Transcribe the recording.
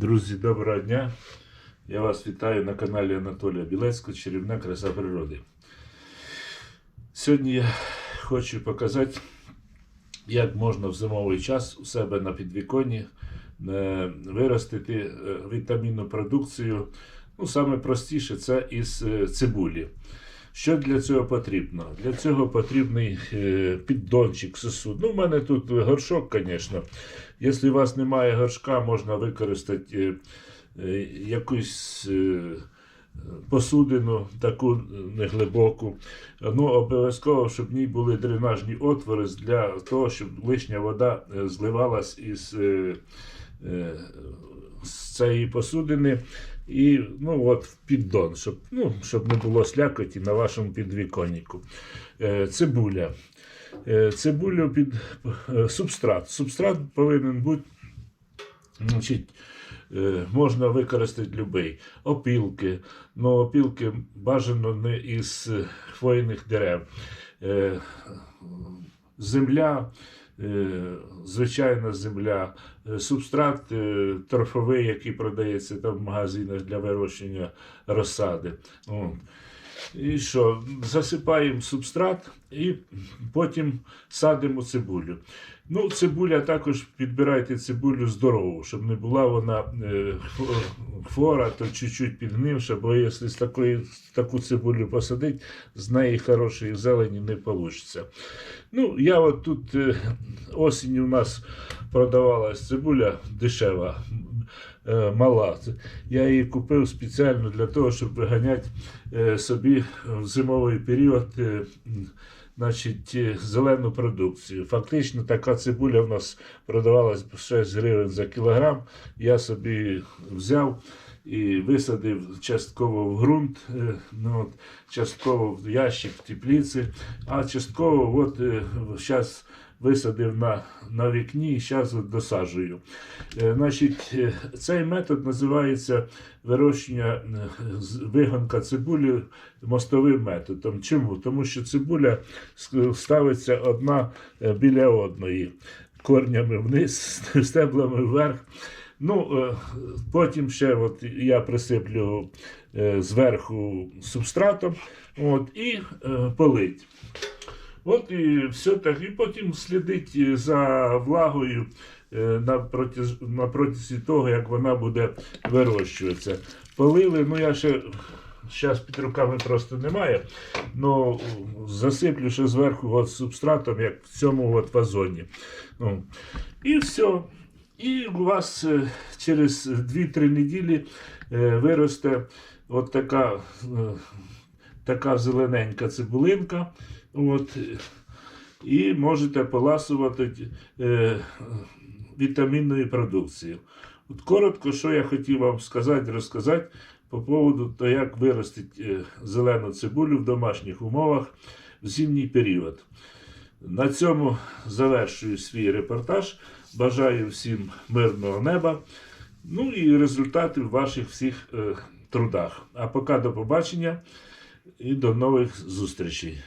Друзі, доброго дня! Я вас вітаю на каналі Анатолія Білецького Чарівна краса природи. Сьогодні я хочу показати, як можна в зимовий час у себе на підвіконні е, виростити е, вітамінну продукцію. Ну, саме простіше це із е, цибулі. Що для цього потрібно? Для цього потрібний е, піддончик, сосуд. Ну, в мене тут горшок, звісно. Якщо у вас немає горшка, можна використати е, е, якусь посудину, таку неглибоку. Ну, обов'язково, щоб в ній були дренажні отвори для того, щоб лишня вода зливалась із. е, цієї посудини і ну, от, в піддон, щоб, ну, щоб не було слякоті на вашому підвіконнику. Е, цибуля. Е, цибулю під е, субстрат. Субстрат повинен бути. Значить, можна використати будь-який. Опілки. Ну, опілки бажано не із хвойних дерев. Земля, звичайна земля, е, субстрат е, торфовий, який продається там в магазинах для вирощення розсади. І що? Засипаємо субстрат і потім садимо цибулю. Ну, цибуля також підбирайте цибулю здорову, щоб не була вона е, хвора, то чуть-чуть підгнивша, бо якщо з такої, таку цибулю посадити, з неї хорошої зелені не вийде. Ну, я от тут е, осінню у нас продавалась цибуля дешева, е, мала. Я її купив спеціально для того, щоб виганяти е, собі в зимовий період е, значить, зелену продукцію. Фактично така цибуля в нас продавалась по 6 гривень за кілограм. Я собі взяв і висадив частково в ґрунт, е, ну, от, частково в ящик в теплиці, а частково от, зараз висадив на, на вікні і зараз досаджую. Е, Значить, е, цей метод називається вирощення е, вигонка цибулі мостовим методом. Чому? Тому що цибуля ставиться одна е, біля одної, корнями вниз, стеблами вверх. Ну, е, потім ще от я присиплю е, зверху субстратом от, і е, полить. От і все так. І потім слідить за влагою на протязі того, як вона буде вирощуватися. Полили, ну я ще зараз під руками просто немає. Ну, засиплю ще зверху от субстратом, як в цьому от вазоні. Ну, і все. І у вас е, через 2-3 неділі е, виросте от така, е, така зелененька цибулинка. От, і можете поласувати вітамінною продукцією. От коротко, що я хотів вам сказати, розказати по поводу того, як виростити зелену цибулю в домашніх умовах в зимній період. На цьому завершую свій репортаж. Бажаю всім мирного неба. Ну і результатів ваших всіх е, трудах. А поки до побачення і до нових зустрічей.